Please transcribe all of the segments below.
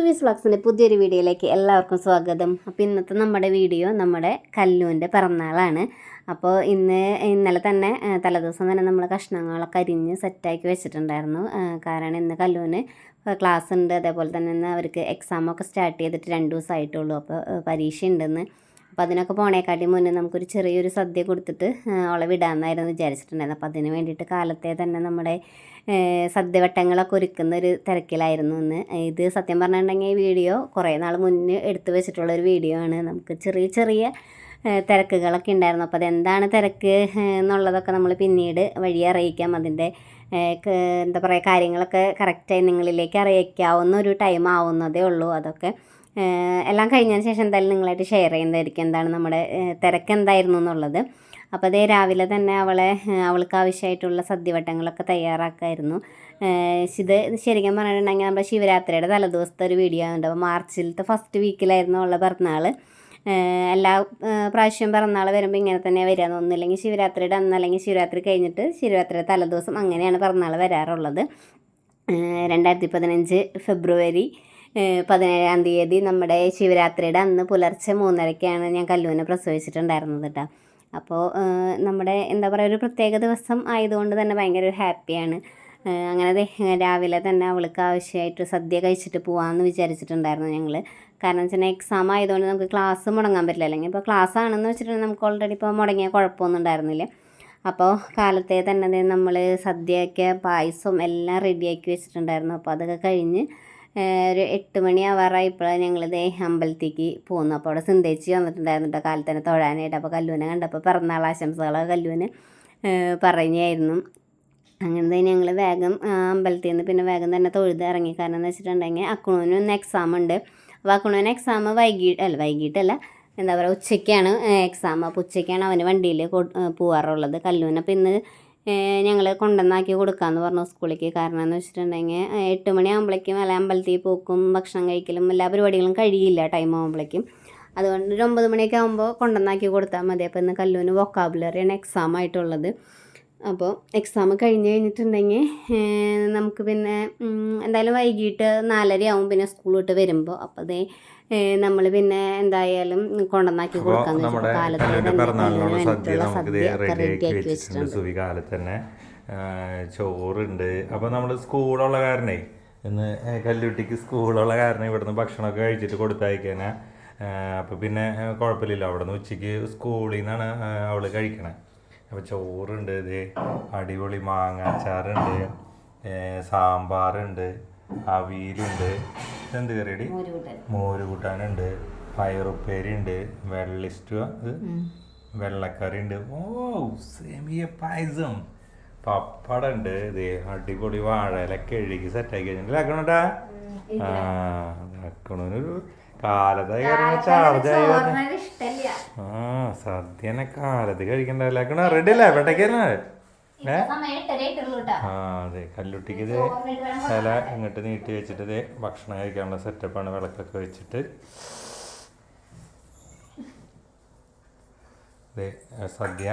സുവീസ് വ്ളോഗ്സിന്റെ പുതിയൊരു വീഡിയോയിലേക്ക് എല്ലാവർക്കും സ്വാഗതം. അപ്പോൾ ഇന്നത്തെ നമ്മുടെ വീഡിയോ നമ്മുടെ കല്ലുവിന്റെ പിറന്നാളാണ്. അപ്പോൾ ഇന്ന് ഇന്നലെ തന്നെ തലേദിവസം തന്നെ നമ്മൾ കഷ്ണങ്ങളൊക്കെ അരിഞ്ഞ് സെറ്റാക്കി വെച്ചിട്ടുണ്ടായിരുന്നു. കാരണം ഇന്ന് കല്ലുവിന് ക്ലാസ് ഉണ്ട് അതേപോലെ തന്നെ ഇന്ന് അവർക്ക് എക്സാമൊക്കെ സ്റ്റാർട്ട് ചെയ്തിട്ട് രണ്ട് ദിവസമായിട്ടുള്ളൂ. അപ്പോൾ പരീക്ഷ ഉണ്ടെന്ന് അപ്പോൾ അതിനൊക്കെ പോണേക്കാട്ടി മുന്നേ നമുക്കൊരു ചെറിയൊരു സദ്യ കൊടുത്തിട്ട് അവളെ വിടാമെന്നായിരുന്നു വിചാരിച്ചിട്ടുണ്ടായിരുന്നു അപ്പോൾ അതിന് വേണ്ടിയിട്ട് കാലത്തെ തന്നെ നമ്മുടെ സദ്യവട്ടങ്ങളൊക്കെ ഒരുക്കുന്ന ഒരു തിരക്കിലായിരുന്നു ഇന്ന്. ഇത് സത്യം പറഞ്ഞിട്ടുണ്ടെങ്കിൽ വീഡിയോ കുറേ നാൾ മുന്നേ എടുത്തു വെച്ചിട്ടുള്ള ഒരു വീഡിയോ ആണ്. നമുക്ക് ചെറിയ ചെറിയ തിരക്കുകളൊക്കെ ഉണ്ടായിരുന്നു. അപ്പോൾ അതെന്താണ് തിരക്ക് എന്നുള്ളതൊക്കെ നമ്മൾ പിന്നീട് വഴി അറിയിക്കാം. അതിന്റെ എന്താ പറയുക കാര്യങ്ങളൊക്കെ കറക്റ്റായി നിങ്ങളിലേക്ക് അറിയിക്കാവുന്ന ഒരു ടൈം ആവുന്നതേ ഉള്ളൂ. അതൊക്കെ എല്ലാം കഴിഞ്ഞതിന് ശേഷം എന്തായാലും നിങ്ങളായിട്ട് ഷെയർ ചെയ്യുന്നതായിരിക്കും. എന്താണ് നമ്മുടെ തിരക്ക് എന്തായിരുന്നു എന്നുള്ളത്. അപ്പോൾ അതേ രാവിലെ തന്നെ അവളെ അവൾക്ക് ആവശ്യമായിട്ടുള്ള സദ്യവട്ടങ്ങളൊക്കെ തയ്യാറാക്കായിരുന്നു. ഇത് ശരിക്കും പറഞ്ഞിട്ടുണ്ടെങ്കിൽ നമ്മുടെ ശിവരാത്രിയുടെ തലേദിവസത്തെ ഒരു വീഡിയോ ഉണ്ട് അപ്പോൾ മാർച്ചിലത്തെ ഫസ്റ്റ് വീക്കിലായിരുന്നു അവളുടെ പിറന്നാൾ എല്ലാ പ്രാവശ്യം പിറന്നാൾ വരുമ്പോൾ ഇങ്ങനെ തന്നെ വരിക. ഒന്നില്ലെങ്കിൽ ശിവരാത്രിയുടെ അന്ന് അല്ലെങ്കിൽ ശിവരാത്രി കഴിഞ്ഞിട്ട് ശിവരാത്രിയുടെ തലേദിവസം അങ്ങനെയാണ് പിറന്നാൾ വരാറുള്ളത്. രണ്ടായിരത്തി പതിനഞ്ച് ഫെബ്രുവരി പതിനേഴാം തീയതി നമ്മുടെ ശിവരാത്രിയുടെ അന്ന് പുലർച്ചെ മൂന്നരയ്ക്കാണ് ഞാൻ കല്ലൂനെ പ്രസവിച്ചിട്ടുണ്ടായിരുന്നത് കേട്ടോ അപ്പോൾ നമ്മുടെ എന്താ പറയുക ഒരു പ്രത്യേക ദിവസം ആയതുകൊണ്ട് തന്നെ ഭയങ്കര ഒരു ഹാപ്പിയാണ്. അങ്ങനെ രാവിലെ തന്നെ അവൾക്ക് ആവശ്യമായിട്ട് സദ്യ കഴിച്ചിട്ട് പോകാമെന്ന് വിചാരിച്ചിട്ടുണ്ടായിരുന്നു ഞങ്ങൾ കാരണം വെച്ചാൽ എക്സാം ആയതുകൊണ്ട് നമുക്ക് ക്ലാസ് മുടങ്ങാൻ പറ്റില്ല. അല്ലെങ്കിൽ ഇപ്പോൾ ക്ലാസ് ആണെന്ന് വെച്ചിട്ടുണ്ടെങ്കിൽ നമുക്ക് ഓൾറെഡി ഇപ്പോൾ മുടങ്ങിയ കുഴപ്പമൊന്നും ഉണ്ടായിരുന്നില്ല. അപ്പോൾ കാലത്തെ തന്നെ നമ്മൾ സദ്യയൊക്കെ പായസം എല്ലാം റെഡിയാക്കി വെച്ചിട്ടുണ്ടായിരുന്നു. അപ്പോൾ അതൊക്കെ കഴിഞ്ഞ് ഒരു എട്ട് മണി ഞങ്ങൾ ദേ അമ്പലത്തേക്ക് പോകുന്നത് അപ്പോൾ അവിടെ സിന്തേച്ചി വന്നിട്ടുണ്ടായിരുന്നു കേട്ടോ കാലത്ത് തന്നെ തൊഴാനായിട്ട്. അപ്പോൾ കല്ലൂനെ കണ്ടപ്പോൾ പിറന്നാൾ ആശംസകളൊക്കെ കല്ലൂന് ഏഹ് പറഞ്ഞായിരുന്നു അങ്ങനെ ഞങ്ങൾ വേഗം അമ്പലത്തിൽ നിന്ന് പിന്നെ വേഗം തന്നെ തൊഴുത് ഇറങ്ങി. കാരണം എന്ന് വെച്ചിട്ടുണ്ടെങ്കിൽ അക്കുണുവിന് ഒന്ന് എക്സാം ഉണ്ട്. അപ്പോൾ അക്കുണുവിന് എക്സാം വൈകിട്ട് അല്ല വൈകിട്ടല്ല എന്താ പറയുക ഉച്ചയ്ക്കാണ് എക്സാം അപ്പോൾ ഉച്ചയ്ക്കാണ് അവന് വണ്ടിയിൽ പോകാറുള്ളത് അപ്പോൾ ഇന്ന് ഞങ്ങൾ കൊണ്ടുവന്നാക്കി കൊടുക്കാമെന്ന് പറഞ്ഞു സ്കൂളിലേക്ക്. കാരണം എന്ന് വെച്ചിട്ടുണ്ടെങ്കിൽ എട്ട് മണിയാകുമ്പോഴേക്കും അല്ല അമ്പലത്തിൽ പോക്കും ഭക്ഷണം കഴിക്കലും എല്ലാ പരിപാടികളും കഴിയില്ല ടൈം ആകുമ്പോഴേക്കും അതുകൊണ്ട് ഒരു ഒമ്പത് മണിയൊക്കെ ആകുമ്പോൾ കൊണ്ടുവന്നാക്കി കൊടുത്താൽ മതി. അപ്പോൾ ഇന്ന് കല്ലൂന് വൊക്കാബുലറിയാണ് എക്സാം ആയിട്ടുള്ളത്. അപ്പോൾ എക്സാം കഴിഞ്ഞ് കഴിഞ്ഞിട്ടുണ്ടെങ്കിൽ നമുക്ക് പിന്നെ എന്തായാലും വൈകിട്ട് നാലര ആവും പിന്നെ സ്കൂൾ വിട്ട് വരുമ്പോൾ അപ്പോൾ അതേ നമ്മൾ പിന്നെ എന്തായാലും കൊണ്ടുവന്നാക്കി കാലത്ത് കല്ലിന്റെ തന്നെ സദ്യ റെഡിയാക്കി വെച്ചിട്ടുണ്ട് സുവി കാലത്ത് ചോറുണ്ട്. അപ്പോൾ നമ്മൾ സ്കൂളുള്ള കാരണേ ഇന്ന് കല്ലുട്ടിക്ക് സ്കൂളുള്ള കാരണം ഇവിടുന്ന് ഭക്ഷണമൊക്കെ കഴിച്ചിട്ട് കൊടുത്തയക്കാനാ. അപ്പോൾ പിന്നെ കുഴപ്പമില്ല അവിടെ നിന്ന് ഉച്ചയ്ക്ക് സ്കൂളിൽ നിന്നാണ് അവൾ കഴിക്കണേ. അപ്പോൾ ചോറുണ്ട് ഇത്. അടിപൊളി മാങ്ങാച്ചാറുണ്ട്. സാമ്പാറുണ്ട്. അവിയലുണ്ട്. ഇതെന്ത് കറിയടി മോര് കൂട്ടാനുണ്ട് പയറുപ്പേരിയുണ്ട്. വെള്ളിസ്റ്റു വെള്ളക്കറി ഉണ്ട് ഓ സേമിയ പായസം. പപ്പട ഉണ്ട് ഇത് അടിപൊളി വാഴയിലൊക്കെ എഴുകി സെറ്റാക്കി കഴിഞ്ഞിട്ട് ആക്കണോട്ടാ ആ ആക്കണൊരു കാലത്തായി കാരണം ചാർജായി ആ സദ്യനെ കാലത്ത് കഴിക്കണ്ടല്ലേ? ആക്കണ റെഡി അല്ലേ? എവിടേക്കല്ലേ ഏ ആ അതെ കല്ലുട്ടിക്ക് ഇത് ഇല ഇങ്ങോട്ട് നീട്ടി വെച്ചിട്ട് ഇത് ഭക്ഷണം കഴിക്കാനുള്ള സെറ്റപ്പാണ് വിളക്കൊക്കെ വെച്ചിട്ട്. ഇത് സദ്യ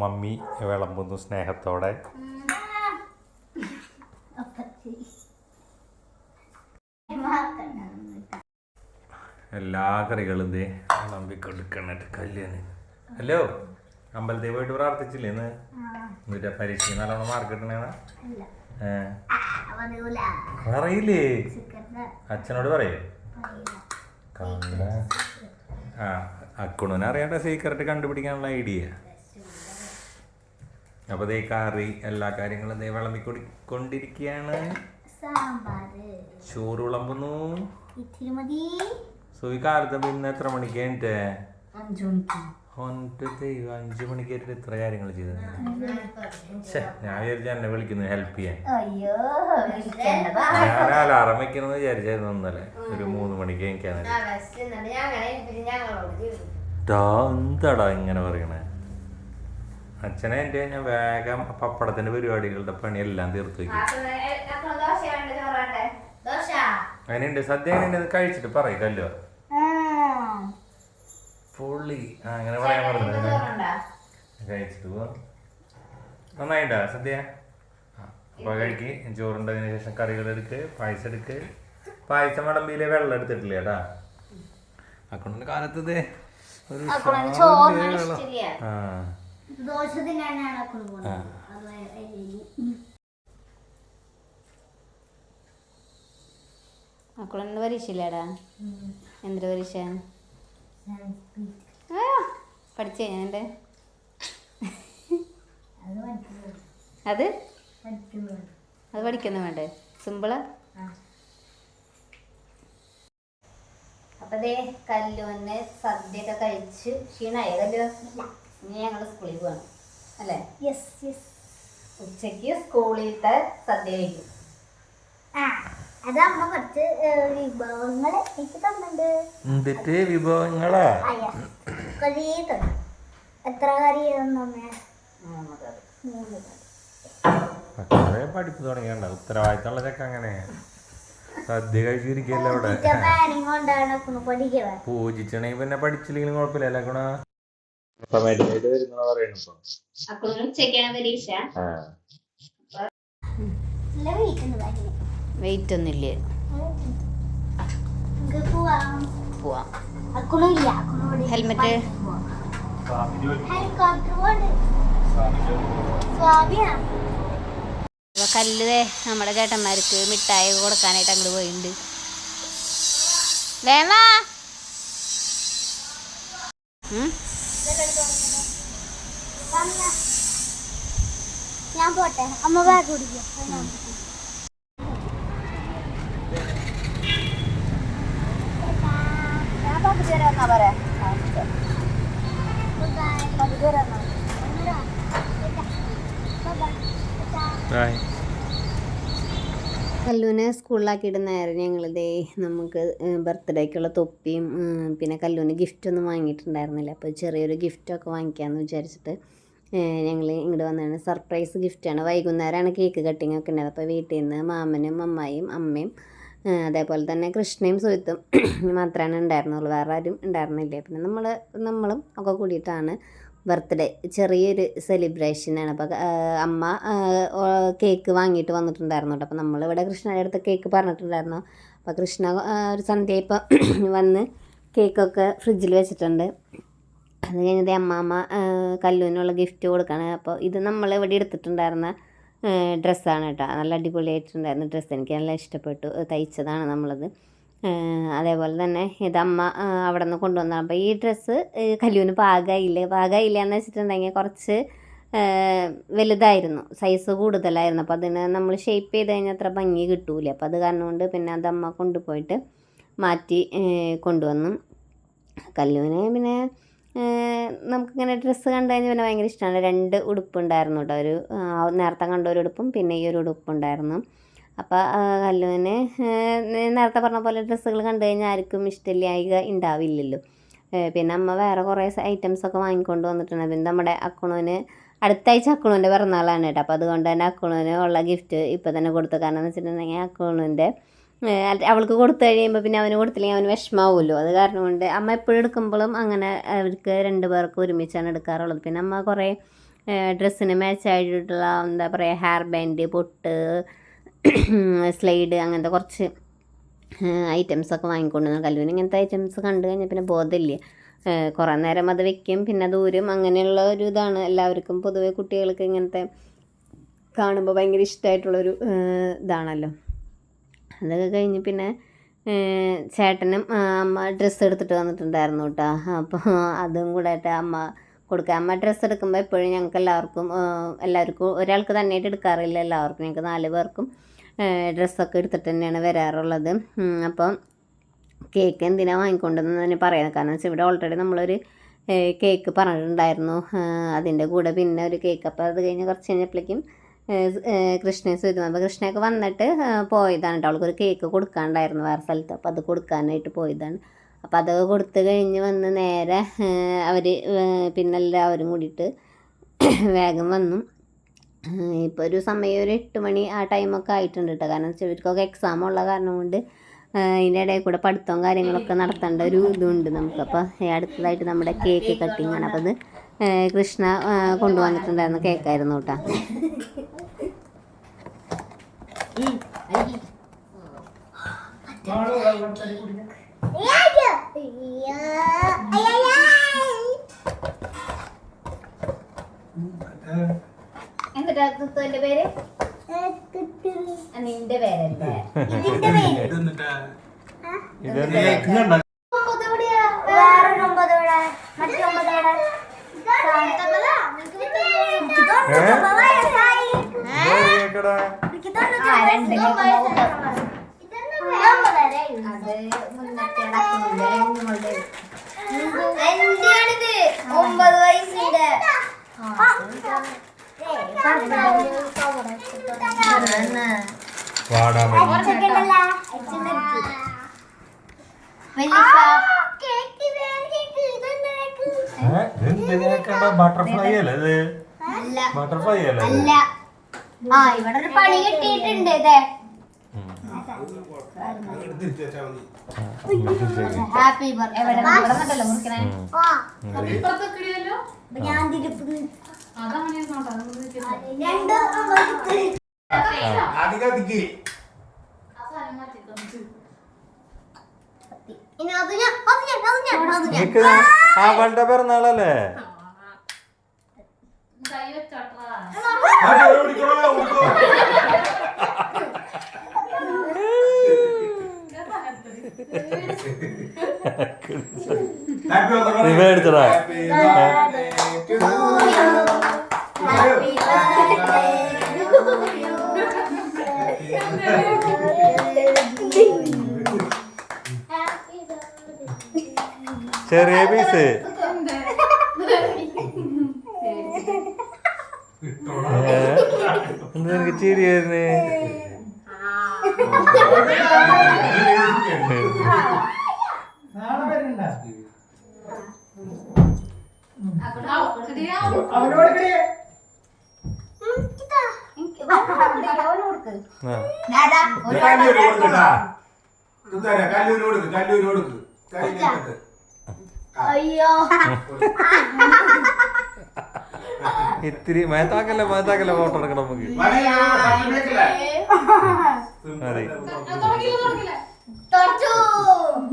മമ്മി വിളമ്പുന്നു സ്നേഹത്തോടെ. എല്ലാ കറികളും ഇതേ വിളമ്പിക്കൊടുക്കണ കല്യാണം ഹലോ? അമ്പലത്തിൽ പോയിട്ട് പ്രാർത്ഥിച്ചില്ലേ ഇന്ന്? എന്നിട്ട് പരീക്ഷ നല്ലോണം മാർക്ക് കിട്ടണേന്ന്? പറയില്ലേ? അച്ഛനോട് പറയേ. കണ്ട ആ അക്കുണുനെ അറിയാണ്ട സീക്രട്ട് കണ്ടുപിടിക്കാനുള്ള ഐഡിയ അപ്പൊ ദേ കറി എല്ലാ കാര്യങ്ങളും ദേ വിളമ്പി കൊണ്ടിരിക്കുകയാണ് ചോറ് വിളമ്പുന്നു. സുഖി മതി. സോ ഈ കാലത്ത് അപ്പൊ ഇന്ന് എത്ര മണിക്ക്. എണീറ്റേ അഞ്ചു മണിക്ക് ഒൻപത് ദൈവം അഞ്ചു മണിക്ക് ആയിട്ട് ഇത്ര കാര്യങ്ങൾ ചെയ്തത്. ഛെ, ഞാൻ വിചാരിച്ചു എന്നെ വിളിക്കുന്നു ഹെൽപ്പ് ചെയ്യാൻ. അയ്യോ ഞാൻ അലാറം വെക്കണമെന്ന് വിചാരിച്ചായിരുന്നു ഇന്നലെ ഒരു മൂന്ന് മണിക്ക് എനിക്കാണ് എന്താടാ ഇങ്ങനെ പറയണേ? അച്ഛനെ എന്റെ ഞാൻ വേഗം പപ്പടത്തിന്റെ പരിപാടികളുടെ പണിയെല്ലാം തീർത്തു വയ്ക്കും ദോശ? അതിനുണ്ട്. സദ്യ എങ്ങനെയുണ്ട് കഴിച്ചിട്ട് പറയില്ലല്ലോ പൊള്ളി. ആ അങ്ങനെ പറയാൻ പറഞ്ഞു നന്നായിട്ടാ സദ്യ? ആ, അപ്പൊ കഴിക്ക്. ചോറുണ്ടതിന് ശേഷം കറികൾ എടുക്ക് പായസം എടുക്ക്. പായസം വടമ്പിയിലെ വെള്ളം എടുത്തിട്ടില്ല കേട്ടാ അക്കൗണ്ടിന്റെ കാലത്ത് ഒരു. മക്കളെന്ത് പരീക്ഷയില്ലേടാ എന്തൊരു പരീക്ഷ? പഠിച്ചേ എന്റെ അത്? അത് പഠിക്കുന്നു വേണ്ടേ? സിമ്പിളാ? അപ്പതേ അപ്പൊ ദേ കല്ലുവിന് സദ്യയൊക്കെ കഴിച്ച് ക്ഷീണായ കല്ലു ഇനി ഞങ്ങൾ സ്കൂളിൽ പോകണം അല്ലേ? യെസ് യെസ് ഉച്ചയ്ക്ക് സ്കൂളിലത്തെ സദ്യ കഴിക്കും. ആ. എന്നിട്ട് വിഭവങ്ങളാ എത്ര കറി മക്കളെ പഠിപ്പ് തുടങ്ങിയണ്ട ഉത്തരവാദിത്തമുള്ള ചക്ക അങ്ങനെ. സദ്യ കഴിച്ചിരിക്കല്ലോ അവിടെ? പൂജിച്ചണെങ്കിൽ പിന്നെ പഠിച്ചില്ലെങ്കിലും കുഴപ്പമില്ല അല്ലേ ഗുണ വരുന്ന വെയിറ്റ് ഒന്നുമില്ല പോവാം ഹെൽമെറ്റ്? കല്ല് നമ്മുടെ ചേട്ടന്മാർക്ക് മിഠായി കൊടുക്കാനായിട്ട് അങ്ങോട്ട് പോയിട്ടുണ്ട് ഉം? വന്ന. ഞാൻ പോട്ടെ അമ്മ ബാഗ് കുടിക്കും ഞാൻ പറയാ. കല്ലൂനെ സ്കൂളിലാക്കി നേരെ ഞങ്ങളിതേ ദേ നമുക്ക് ബർത്ത്ഡേക്കുള്ള തൊപ്പിയും പിന്നെ കല്ലൂന് ഗിഫ്റ്റ് ഒന്നും വാങ്ങിയിട്ടുണ്ടായിരുന്നില്ല. അപ്പോൾ ചെറിയൊരു ഗിഫ്റ്റൊക്കെ വാങ്ങിക്കാമെന്ന് വിചാരിച്ചിട്ട് ഞങ്ങൾ ഇങ്ങോട്ട് വന്നതാണ്. സർപ്രൈസ് ഗിഫ്റ്റാണ് വൈകുന്നേരമാണ് കേക്ക് കട്ടിങ് ഒക്കെ ഉണ്ടായത്. അപ്പോൾ വീട്ടിൽ നിന്ന് മാമനും അമ്മായിയും അമ്മയും അതേപോലെ തന്നെ കൃഷ്ണയും സുഹൃത്തും മാത്രമാണ് ഉണ്ടായിരുന്നുള്ളൂ. വേറെ ആരും ഉണ്ടായിരുന്നില്ല? പിന്നെ നമ്മൾ നമ്മളും ഒക്കെ കൂടിയിട്ടാണ് ബർത്ത്ഡേ ചെറിയൊരു സെലിബ്രേഷനാണ് അപ്പോൾ അമ്മ കേക്ക് വാങ്ങിയിട്ട് വന്നിട്ടുണ്ടായിരുന്നു കേട്ടോ. അപ്പോൾ നമ്മളിവിടെ കൃഷ്ണയുടെ അടുത്ത് കേക്ക് പറഞ്ഞിട്ടുണ്ടായിരുന്നു. അപ്പോൾ കൃഷ്ണ ഒരു സന്ധ്യ ഇപ്പം വന്ന് കേക്കൊക്കെ ഫ്രിഡ്ജിൽ വെച്ചിട്ടുണ്ട്. അത് കഴിഞ്ഞത് അമ്മാമ്മ കല്ലൂനുള്ള ഗിഫ്റ്റ് കൊടുക്കുകയാണ് അപ്പോൾ ഇത് നമ്മൾ ഇവിടെ എടുത്തിട്ടുണ്ടായിരുന്ന ഡ്രസ്സാണ് കേട്ടോ. നല്ല അടിപൊളിയായിട്ടുണ്ടായിരുന്ന ഡ്രസ്സ്. എനിക്ക് നല്ല ഇഷ്ടപ്പെട്ടു. തയ്ച്ചതാണ് നമ്മളത്. അതേപോലെ തന്നെ ഇത് അമ്മ അവിടെ നിന്ന് കൊണ്ടുവന്നതാണ് അപ്പോൾ ഈ ഡ്രസ്സ് കല്യൂന് പാകമായില്ല പാകമായില്ല എന്ന് വെച്ചിട്ടുണ്ടെങ്കിൽ കുറച്ച് വലുതായിരുന്നു. സൈസ് കൂടുതലായിരുന്നു. അപ്പോൾ അതിന് നമ്മൾ ഷേപ്പ് ചെയ്ത് കഴിഞ്ഞാൽ അത്ര ഭംഗി കിട്ടൂല. അപ്പോൾ അത് കാരണം കൊണ്ട് പിന്നെ അത് അമ്മ കൊണ്ടുപോയിട്ട് മാറ്റി കൊണ്ടുവന്നു. കല്ലൂന് പിന്നെ നമുക്കിങ്ങനെ ഡ്രസ്സ് കണ്ടു കഴിഞ്ഞാൽ പിന്നെ ഭയങ്കര ഇഷ്ടമാണ് രണ്ട് ഉടുപ്പുണ്ടായിരുന്നു കേട്ടോ ഒരു നേരത്തെ കണ്ട ഒരു ഉടുപ്പും പിന്നെ ഈ ഒരു ഉടുപ്പുണ്ടായിരുന്നു. അപ്പോൾ കല്ലുവിന് നേരത്തെ പറഞ്ഞ പോലെ ഡ്രസ്സുകൾ കണ്ടു കഴിഞ്ഞാൽ ആർക്കും ഇഷ്ടമില്ലായിക ഉണ്ടാവില്ലല്ലോ പിന്നെ അമ്മ വേറെ കുറേ ഐറ്റംസ് ഒക്കെ വാങ്ങിക്കൊണ്ട് വന്നിട്ടുണ്ട്. പിന്നെ നമ്മുടെ അക്കുണുവിന് അടുത്താഴ്ച അക്കുണുവിന്റെ പിറന്നാളാണ് കേട്ടോ. അപ്പോൾ അതുകൊണ്ട് തന്നെ അക്കുണുവിന് ഉള്ള ഗിഫ്റ്റ് ഇപ്പോൾ തന്നെ കൊടുത്തു. കാരണം എന്ന് വെച്ചിട്ടുണ്ടെങ്കിൽ അക്കുണുവിന്റെ അവൾക്ക് കൊടുത്തു കഴിയുമ്പോൾ പിന്നെ അവന് കൊടുത്തില്ലെങ്കിൽ അവന് വിഷമാവുമല്ലോ അത് കാരണം കൊണ്ട് അമ്മ എപ്പോഴും എടുക്കുമ്പോഴും അങ്ങനെ അവർക്ക് രണ്ട് പേർക്ക് ഒരുമിച്ചാണ് എടുക്കാറുള്ളത്. പിന്നെ അമ്മ കുറേ ഡ്രസ്സിന് മാച്ചായിട്ടുള്ള എന്താ പറയുക ഹെയർ ബാൻഡ് പൊട്ട് സ്ലൈഡ് അങ്ങനത്തെ കുറച്ച് ഐറ്റംസ് ഒക്കെ വാങ്ങിക്കൊണ്ടുവന്നു കല്ലൂന് ഇങ്ങനത്തെ ഐറ്റംസ് കണ്ടു കഴിഞ്ഞാൽ പിന്നെ ബോധമില്ല. കുറേ നേരം അത് വെക്കും. പിന്നെ ദൂരം അങ്ങനെയുള്ള ഒരു ഇതാണ്. എല്ലാവർക്കും പൊതുവെ കുട്ടികൾക്ക് ഇങ്ങനത്തെ കാണുമ്പോൾ ഭയങ്കര ഇഷ്ടമായിട്ടുള്ളൊരു ഇതാണല്ലോ. അതൊക്കെ കഴിഞ്ഞ് പിന്നെ ചേട്ടനും അമ്മ ഡ്രസ്സ് എടുത്തിട്ട് വന്നിട്ടുണ്ടായിരുന്നു കേട്ടോ അപ്പോൾ അതും കൂടെ അമ്മ കൊടുക്കുക അമ്മ ഡ്രസ്സ് എടുക്കുമ്പോൾ എപ്പോഴും ഞങ്ങൾക്ക് എല്ലാവർക്കും എല്ലാവർക്കും ഒരാൾക്ക് തന്നെയായിട്ട് എടുക്കാറില്ല. എല്ലാവർക്കും ഞങ്ങൾക്ക് നാല് പേർക്കും ഡ്രസ്സൊക്കെ എടുത്തിട്ട് തന്നെയാണ് വരാറുള്ളത്. അപ്പം കേക്ക് എന്തിനാണ് വാങ്ങിക്കൊണ്ടെന്ന് തന്നെ പറയാം കാരണം വെച്ചാൽ ഇവിടെ ഓൾറെഡി നമ്മളൊരു കേക്ക് പറഞ്ഞിട്ടുണ്ടായിരുന്നു. അതിന്റെ കൂടെ പിന്നെ ഒരു കേക്ക് അപ്പോൾ അത് കഴിഞ്ഞ് കുറച്ച് കഴിഞ്ഞപ്പോഴേക്കും കൃഷ്ണയെ സുഖം അപ്പോൾ കൃഷ്ണയൊക്കെ വന്നിട്ട് പോയതാണ് കേട്ടോ അവൾക്കൊരു കേക്ക് കൊടുക്കാണ്ടായിരുന്നു വേറെ സ്ഥലത്ത്. അപ്പോൾ അത് കൊടുക്കാനായിട്ട് പോയതാണ്. അപ്പോൾ അതൊക്കെ കൊടുത്ത് കഴിഞ്ഞ് വന്ന് നേരെ അവർ പിന്നെ എല്ലാവരും കൂടിയിട്ട് വേഗം വന്നു. ഇപ്പോൾ ഒരു സമയം ഒരു എട്ട് മണി ആ ടൈമൊക്കെ ആയിട്ടുണ്ട് കേട്ടോ കാരണം വെച്ചാൽ ഇവർക്കൊക്കെ എക്സാം ഉള്ള കാരണം കൊണ്ട് അതിന്റെ ഇടയിൽ കൂടെ പഠിത്തവും കാര്യങ്ങളൊക്കെ നടത്തേണ്ട ഒരു ഇതുണ്ട് നമുക്ക്. അപ്പോൾ അടുത്തതായിട്ട് നമ്മുടെ കേക്ക് കട്ടിങ്ങാണ് അപ്പോൾ അത് കൃഷ്ണ കൊണ്ടുവന്നിട്ടുണ്ടായിരുന്നു കേക്കായിരുന്നു കേട്ടോ. എന്നിട്ടാ തുത്തുവിന്റെ പേര്? നിന്റെ പേരല്ലേ ഇതെന്താ വേറെ ഒമ്പത് ഇവിടെ മറ്റേ ഒമ്പത് ഇവിടെ കേക്കടാ അത് മുന്നത്തെ അടക്കുന്നുണ്ട് എന്റെയാണിത് ഒമ്പത് വയസ്സിന്റെ ബട്ടർഫ്ലൈ അല്ലേ ബട്ടർഫ്ലൈ? അല്ല. ആ ഇവിടെ ഒരു പണി കിട്ടിയിട്ടുണ്ട് ഇതേ. ഹാപ്പി ഞാൻ തിരുപ്പതി രണ്ട് ഇനി അത് ഞാൻ അത് ഞാൻ അത് ഞാൻ അത് ഞാൻ നിനക്ക് അവളുടെ പിറന്നാളല്ലേ നീ മേടിച്ചടാ ചെറിയ പീസ്. എന്താ എനിക്ക് ചിരി വരുന്നേ? ആ. കല്ലൂര് കൊടുക്ക് കല്ലൂര് കൊടുക്ക്. ഇത്തിരി മേത്താക്കല്ല മേത്താക്കല്ല ഫോട്ടോ എടുക്കണം നമുക്ക്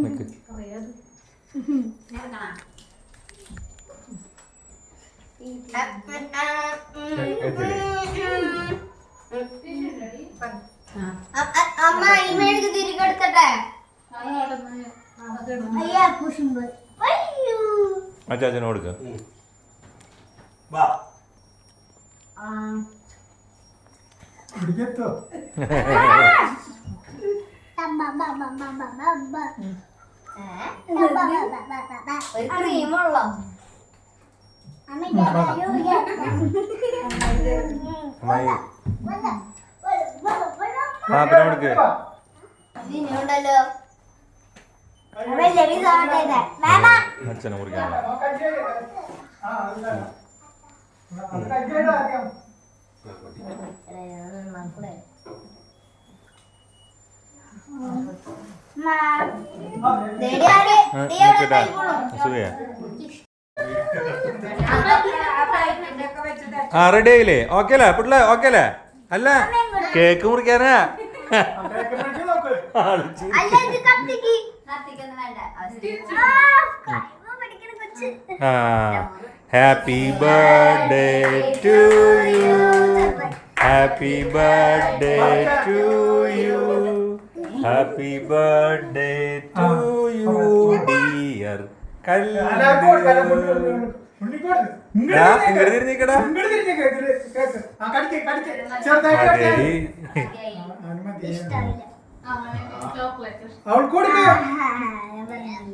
നിക്ക്. അമ്മ ഈ മേടിക്ക് തിരികെടുക്കട്ടെ അയ്യാ കുശുമ്പ് അയ്യോ അച്ചാച്ചന് കൊടുക്ക വാ. ഒരു ക്രീമുള്ളോ? കൊടുക്ക്. ഇനിയുണ്ടല്ലോ അച്ഛനെ കുറിക്കാൻ ആ റെഡി ആയില്ലേ? ഓക്കെ അല്ലേ? പിള്ളേ ഓക്കെ അല്ലേ? അല്ല? കേക്ക് മുറിക്കാനാ? ആ. Happy birthday to you happy birthday to you happy birthday to you dear അവൾ കൊടുക്ക കൊടുക്ക് ഉണ്ണിമോൾക്ക് കൊടുക്ക്. കൊടുക്ക് തിന്ന്, ലേശം. ഒരു ലേശം.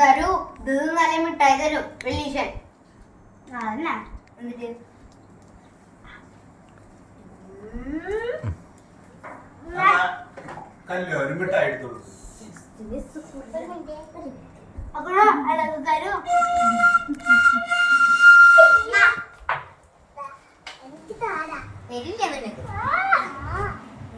തരൂ ഇത് നല്ല മിഠായി തരും റിലീഷൻ എന്നിട്ട്? മിഠായി. അപ്പോഴോ അളവ് തരൂ.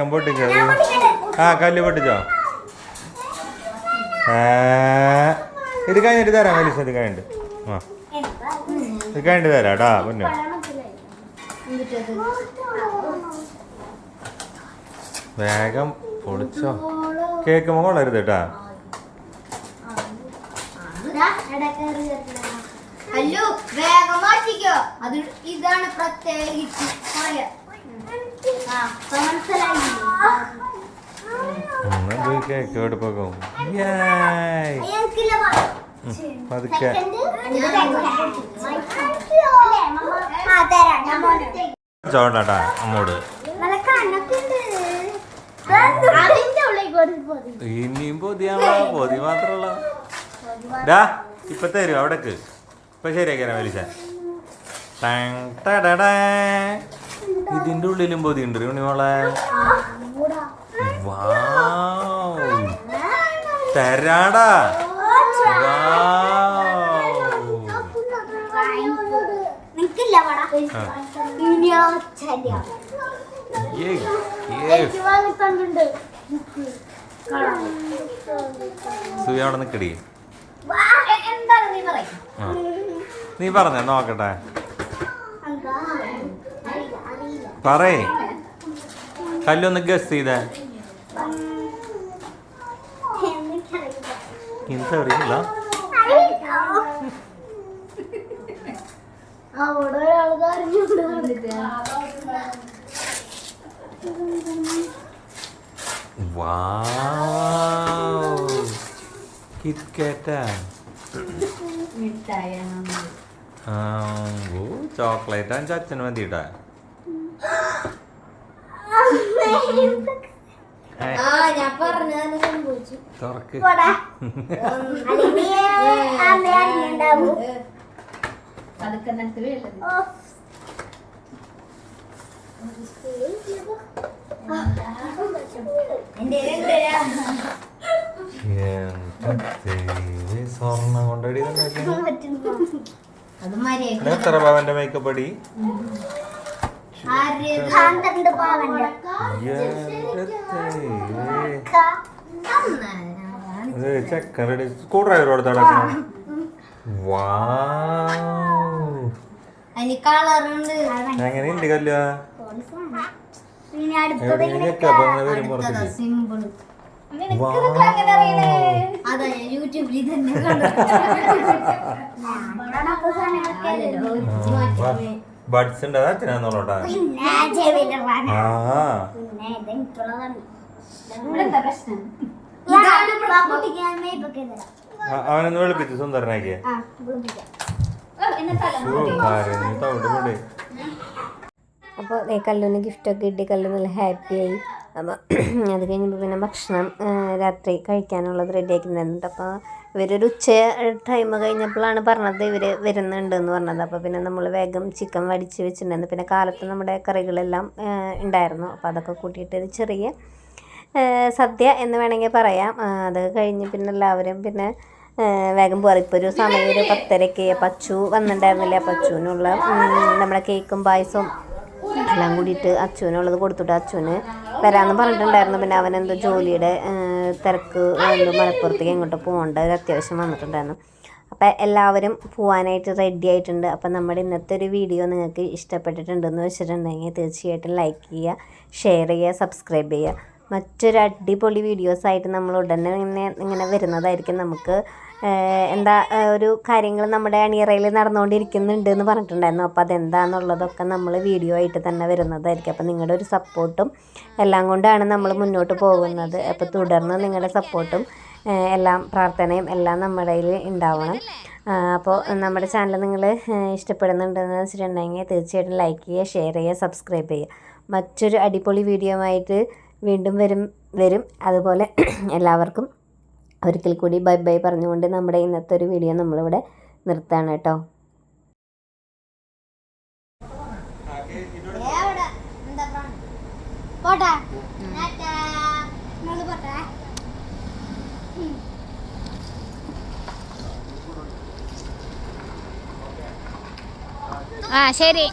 ചെക്കൻ പൊട്ടിച്ചോ? ആ കല്ല് പൊട്ടിച്ചോ? ഇത് കഴിഞ്ഞിട്ട് തരാം വലിയ ഇത് കഴിഞ്ഞിട്ട്. ആ. ഇത് കഴിഞ്ഞിട്ട് തരാം കേട്ടാ പൊന്നു. വേഗം പൊളിച്ചോ. കേക്ക് കൊള്ളരുത് കേട്ടാ. അല്ലോ വേഗം മാറ്റിക്കോ. അത് ഇതാണ് പ്രത്യേകിച്ച് പറയാ. പതുക്കെ. തരാം. ചോണ്ടാട്ടാ അമ്മോട്. ഇനിയും പൊതിയാണോ പൊതി മാത്രമല്ല. ഡാ ഇപ്പൊ തരും അവിടേക്ക്. ഇപ്പൊ ശരിയാക്കിയാ വലിച്ച ഇതിന്റെ ഉള്ളിലും പൊതി ഉണ്ട് ഉണ്ണിമോളെ. തരാടാ. സുഖം അവിടെ നിക്കടി. നീ പറഞ്ഞ നോക്കട്ടെ. പറയേ കല്ലൊന്ന് ഗസ് ചെയ്ത. എന്താ അറിയില്ല. കിറ്റ്കാറ്റാ ആ ഓ ചോക്ലേറ്റ് ചച്ചന് മതിട്ടാ ആ ഞാൻ പറഞ്ഞത് സംഭവിച്ചു തുറക്ക്. സ്വർണം കൊണ്ടടി എത്ര പവന്റെ മേക്കപ്പ് അടി? റെഡി സ്ക്രൂ ഡ്രൈവർ കൊടുത്ത് നടക്കണം വാവ് അതിന് കളറുണ്ട്. എങ്ങനെയുണ്ട് കല്ല് സിമ്പിൾ യൂട്യൂബിൽ തന്നെ ബഡ്സ് ഉണ്ട് അതാ അച്ഛനാന്നോളോട്ടാ പിന്നെ ആ അവനൊന്ന് വെളുപ്പിച്ച് സുന്ദരനാക്കിയ അപ്പോൾ കല്ലുവിന് ഗിഫ്റ്റൊക്കെ കിട്ടി കല്ലു നല്ല ഹാപ്പിയായി അപ്പോൾ അത് കഴിഞ്ഞപ്പോൾ പിന്നെ ഭക്ഷണം രാത്രി കഴിക്കാനുള്ളത് റെഡി തന്നിട്ട് അപ്പോൾ ഇവരൊരു ഉച്ച ടൈം കഴിഞ്ഞപ്പോഴാണ് പറഞ്ഞത് ഇവർ വരുന്നുണ്ട് എന്ന് പറഞ്ഞത്. അപ്പോൾ പിന്നെ നമ്മൾ വേഗം ചിക്കൻ വടിച്ച് വെച്ചിട്ടുണ്ടായിരുന്നു. പിന്നെ കാലത്ത് നമ്മുടെ കറികളെല്ലാം ഉണ്ടായിരുന്നു. അപ്പോൾ അതൊക്കെ കൂട്ടിയിട്ട് ഒരു ചെറിയ സദ്യ എന്ന് വേണമെങ്കിൽ പറയാം. അത് കഴിഞ്ഞ് പിന്നെ എല്ലാവരും പിന്നെ വേഗം പോകാറ് ഇപ്പോൾ ഒരു സമയം ഒരു പത്തരയ്ക്ക് പച്ചു വന്നിട്ടുണ്ടായിരുന്നില്ല? പച്ചുവിനുള്ള നമ്മുടെ കേക്കും പായസവും എല്ലാം കൂടിയിട്ട് അച്ചുവിനുള്ളത് കൊടുത്തിട്ട് അച്ചുവിന് വരാമെന്ന് പറഞ്ഞിട്ടുണ്ടായിരുന്നു. പിന്നെ അവൻ ജോലിയുടെ തിരക്ക് എന്തോ മലപ്പുറത്തേക്ക് എങ്ങോട്ട് പോകേണ്ട ഒരു അത്യാവശ്യം വന്നിട്ടുണ്ടായിരുന്നു. അപ്പോൾ എല്ലാവരും പോകാനായിട്ട് റെഡി ആയിട്ടുണ്ട്. അപ്പോൾ നമ്മുടെ ഇന്നത്തെ ഒരു വീഡിയോ നിങ്ങൾക്ക് ഇഷ്ടപ്പെട്ടിട്ടുണ്ടെന്ന് വെച്ചിട്ടുണ്ടെങ്കിൽ തീർച്ചയായിട്ടും ലൈക്ക് ചെയ്യുക ഷെയർ ചെയ്യുക സബ്സ്ക്രൈബ് ചെയ്യുക. മറ്റൊരു അടിപൊളി വീഡിയോസായിട്ട് നമ്മൾ ഉടനെ ഇങ്ങനെ ഇങ്ങനെ വരുന്നതായിരിക്കും നമുക്ക്. എന്താ ഒരു കാര്യങ്ങൾ നമ്മുടെ അണിയറയിൽ നടന്നുകൊണ്ടിരിക്കുന്നുണ്ട് എന്ന് പറഞ്ഞിട്ടുണ്ടായിരുന്നു. അപ്പോൾ അതെന്താണെന്നുള്ളതൊക്കെ നമ്മൾ വീഡിയോ ആയിട്ട് തന്നെ വരുന്നതായിരിക്കും. അപ്പോൾ നിങ്ങളുടെ ഒരു സപ്പോർട്ടും എല്ലാം കൊണ്ടാണ് നമ്മൾ മുന്നോട്ട് പോകുന്നത്. അപ്പോൾ തുടർന്ന് നിങ്ങളുടെ സപ്പോർട്ടും എല്ലാം പ്രാർത്ഥനയും എല്ലാം നമ്മുടെ കയ്യിൽ ഉണ്ടാവണം. അപ്പോൾ നമ്മുടെ ചാനൽ നിങ്ങൾ ഇഷ്ടപ്പെടുന്നുണ്ടെന്ന് വെച്ചിട്ടുണ്ടെങ്കിൽ തീർച്ചയായിട്ടും ലൈക്ക് ചെയ്യുക ഷെയർ ചെയ്യുക സബ്സ്ക്രൈബ് ചെയ്യുക. മറ്റൊരു അടിപൊളി വീഡിയോ ആയിട്ട് വീണ്ടും വരും വരും. അതുപോലെ എല്ലാവർക്കും ഒരിക്കൽ കൂടി ബൈ ബൈ പറഞ്ഞുകൊണ്ട് നമ്മുടെ ഇന്നത്തെ ഒരു വീഡിയോ നമ്മളിവിടെ നിർത്താണ് കേട്ടോ? പോട്ടെ. പോട്ടെ. ആ ശരി.